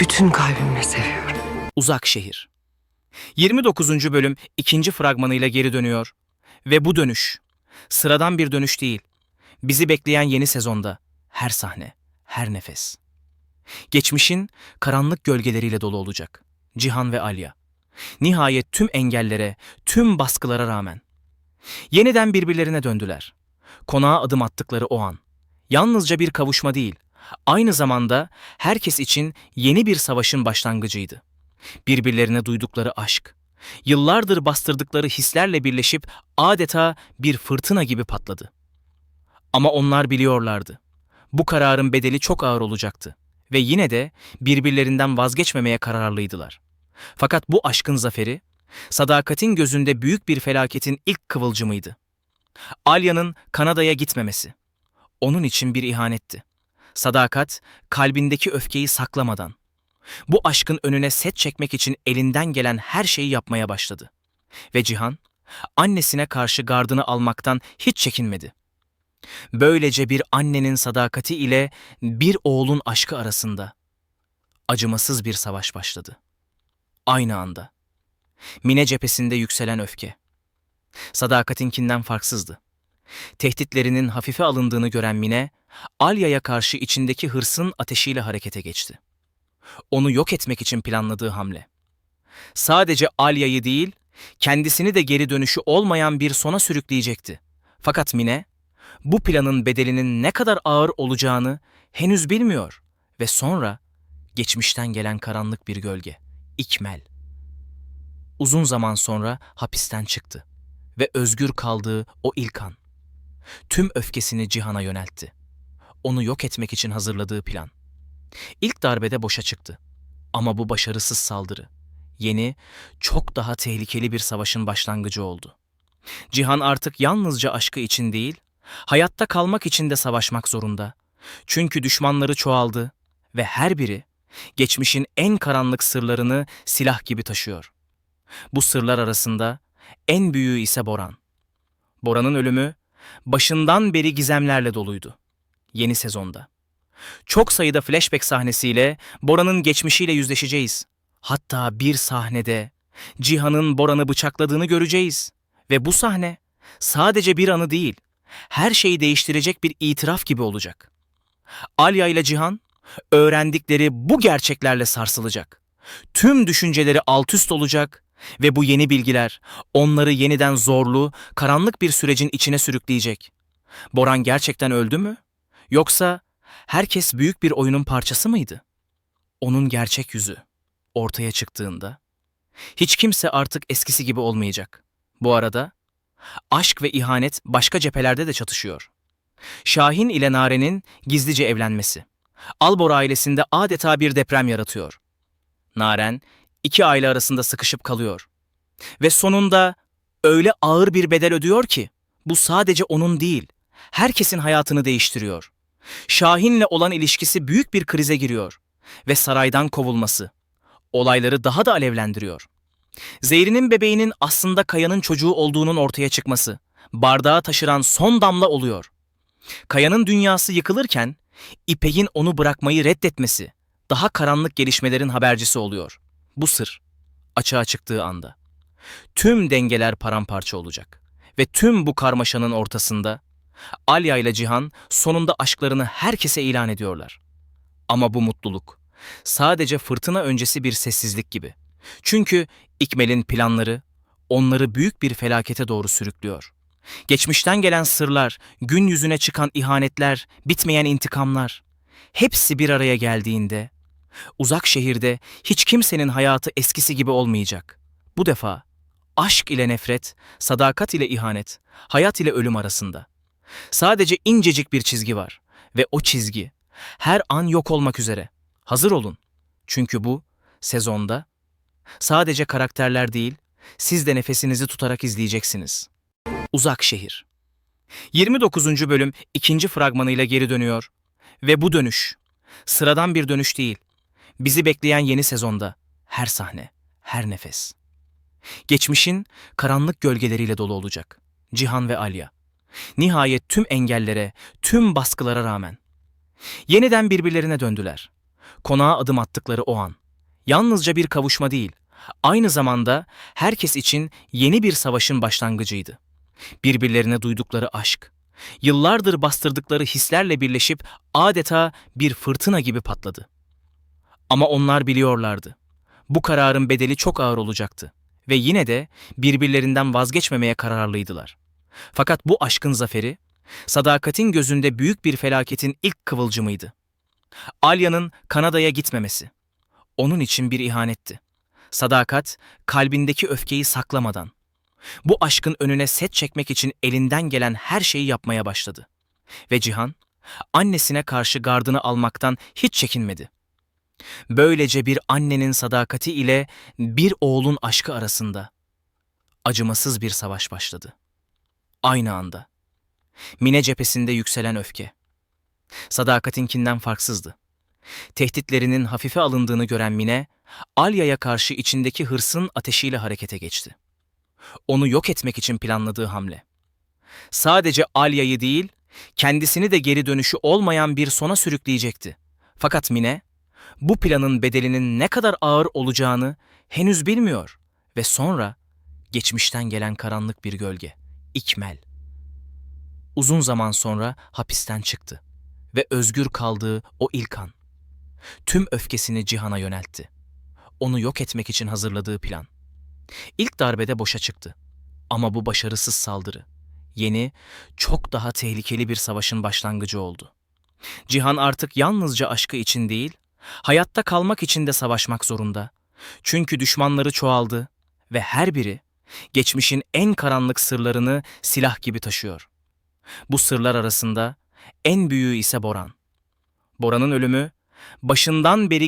Bütün kalbimle seviyorum. Uzak Şehir 29. bölüm ikinci fragmanıyla geri dönüyor. Ve bu dönüş, sıradan bir dönüş değil. Bizi bekleyen yeni sezonda, her sahne, her nefes. Geçmişin karanlık gölgeleriyle dolu olacak. Cihan ve Alya. Nihayet tüm engellere, tüm baskılara rağmen. Yeniden birbirlerine döndüler. Konağa adım attıkları o an. Yalnızca bir kavuşma değil, aynı zamanda herkes için yeni bir savaşın başlangıcıydı. Birbirlerine duydukları aşk, yıllardır bastırdıkları hislerle birleşip adeta bir fırtına gibi patladı. Ama onlar biliyorlardı. Bu kararın bedeli çok ağır olacaktı ve yine de birbirlerinden vazgeçmemeye kararlıydılar. Fakat bu aşkın zaferi, sadakatin gözünde büyük bir felaketin ilk kıvılcımıydı. Alya'nın Kanada'ya gitmemesi. Onun için bir ihanetti. Sadakat, kalbindeki öfkeyi saklamadan, bu aşkın önüne set çekmek için elinden gelen her şeyi yapmaya başladı. Ve Cihan, annesine karşı gardını almaktan hiç çekinmedi. Böylece bir annenin sadakati ile bir oğlun aşkı arasında acımasız bir savaş başladı. Aynı anda. Mine cephesinde yükselen öfke. Sadakatinkinden farksızdı. Tehditlerinin hafife alındığını gören Mine, Alya'ya karşı içindeki hırsın ateşiyle harekete geçti. Onu yok etmek için planladığı hamle. Sadece Alya'yı değil, kendisini de geri dönüşü olmayan bir sona sürükleyecekti. Fakat Mine, bu planın bedelinin ne kadar ağır olacağını henüz bilmiyor ve sonra geçmişten gelen karanlık bir gölge, İkmel. Uzun zaman sonra hapisten çıktı ve özgür kaldığı o ilk an. Tüm öfkesini Cihan'a yöneltti. Onu yok etmek için hazırladığı plan. İlk darbede boşa çıktı. Ama bu başarısız saldırı yeni, çok daha tehlikeli bir savaşın başlangıcı oldu. Cihan artık yalnızca aşkı için değil, hayatta kalmak için de savaşmak zorunda. Çünkü düşmanları çoğaldı ve her biri geçmişin en karanlık sırlarını silah gibi taşıyor. Bu sırlar arasında en büyüğü ise Boran. Boran'ın ölümü başından beri gizemlerle doluydu. Yeni sezonda. Çok sayıda flashback sahnesiyle Bora'nın geçmişiyle yüzleşeceğiz. Hatta bir sahnede Cihan'ın Boran'ı bıçakladığını göreceğiz. Ve bu sahne sadece bir anı değil, her şeyi değiştirecek bir itiraf gibi olacak. Alya ile Cihan öğrendikleri bu gerçeklerle sarsılacak. Tüm düşünceleri alt üst olacak ve bu yeni bilgiler onları yeniden zorlu, karanlık bir sürecin içine sürükleyecek. Boran gerçekten öldü mü? Yoksa herkes büyük bir oyunun parçası mıydı? Onun gerçek yüzü ortaya çıktığında hiç kimse artık eskisi gibi olmayacak. Bu arada aşk ve ihanet başka cephelerde de çatışıyor. Şahin ile Nare'nin gizlice evlenmesi. Albor ailesinde adeta bir deprem yaratıyor. Naren iki aile arasında sıkışıp kalıyor. Ve sonunda öyle ağır bir bedel ödüyor ki bu sadece onun değil, herkesin hayatını değiştiriyor. Şahin'le olan ilişkisi büyük bir krize giriyor ve saraydan kovulması olayları daha da alevlendiriyor. Zehri'nin bebeğinin aslında Kaya'nın çocuğu olduğunun ortaya çıkması, bardağı taşıran son damla oluyor. Kaya'nın dünyası yıkılırken İpek'in onu bırakmayı reddetmesi daha karanlık gelişmelerin habercisi oluyor. Bu sır açığa çıktığı anda. Tüm dengeler paramparça olacak ve tüm bu karmaşanın ortasında Alya ile Cihan sonunda aşklarını herkese ilan ediyorlar. Ama bu mutluluk sadece fırtına öncesi bir sessizlik gibi. Çünkü İkmel'in planları onları büyük bir felakete doğru sürüklüyor. Geçmişten gelen sırlar, gün yüzüne çıkan ihanetler, bitmeyen intikamlar hepsi bir araya geldiğinde uzak şehirde hiç kimsenin hayatı eskisi gibi olmayacak. Bu defa aşk ile nefret, sadakat ile ihanet, hayat ile ölüm arasında. Sadece incecik bir çizgi var ve o çizgi her an yok olmak üzere. Hazır olun. Çünkü bu sezonda sadece karakterler değil, siz de nefesinizi tutarak izleyeceksiniz. Uzak Şehir 29. bölüm ikinci fragmanıyla geri dönüyor. Ve bu dönüş, sıradan bir dönüş değil. Bizi bekleyen yeni sezonda, her sahne, her nefes. Geçmişin karanlık gölgeleriyle dolu olacak. Cihan ve Alya. Nihayet tüm engellere, tüm baskılara rağmen. Yeniden birbirlerine döndüler. konağa adım attıkları o an. Yalnızca bir kavuşma değil, aynı zamanda herkes için yeni bir savaşın başlangıcıydı. Birbirlerine duydukları aşk, yıllardır bastırdıkları hislerle birleşip adeta bir fırtına gibi patladı. Ama onlar biliyorlardı. Bu kararın bedeli çok ağır olacaktı ve yine de birbirlerinden vazgeçmemeye kararlıydılar. Fakat bu aşkın zaferi, sadakatin gözünde büyük bir felaketin ilk kıvılcımıydı. Alya'nın Kanada'ya gitmemesi. Onun için bir ihanetti. Sadakat, kalbindeki öfkeyi saklamadan, bu aşkın önüne set çekmek için elinden gelen her şeyi yapmaya başladı. Ve Cihan, annesine karşı gardını almaktan hiç çekinmedi. Böylece bir annenin sadakati ile bir oğlun aşkı arasında acımasız bir savaş başladı. Aynı anda. Mine cephesinde yükselen öfke. Sadakatinkinden farksızdı. Tehditlerinin hafife alındığını gören Mine, Alya'ya karşı içindeki hırsın ateşiyle harekete geçti. Onu yok etmek için planladığı hamle. Sadece Alya'yı değil, kendisini de geri dönüşü olmayan bir sona sürükleyecekti. Fakat Mine, bu planın bedelinin ne kadar ağır olacağını henüz bilmiyor ve sonra geçmişten gelen karanlık bir gölge, İkmel. Uzun zaman sonra hapisten çıktı ve özgür kaldığı o ilk an. Tüm öfkesini Cihan'a yöneltti. Onu yok etmek için hazırladığı plan. İlk darbede boşa çıktı. Ama bu başarısız saldırı yeni, çok daha tehlikeli bir savaşın başlangıcı oldu. Cihan artık yalnızca aşkı için değil, hayatta kalmak için de savaşmak zorunda. Çünkü düşmanları çoğaldı ve her biri geçmişin en karanlık sırlarını silah gibi taşıyor. Bu sırlar arasında en büyüğü ise Boran. Boran'ın ölümü başından beri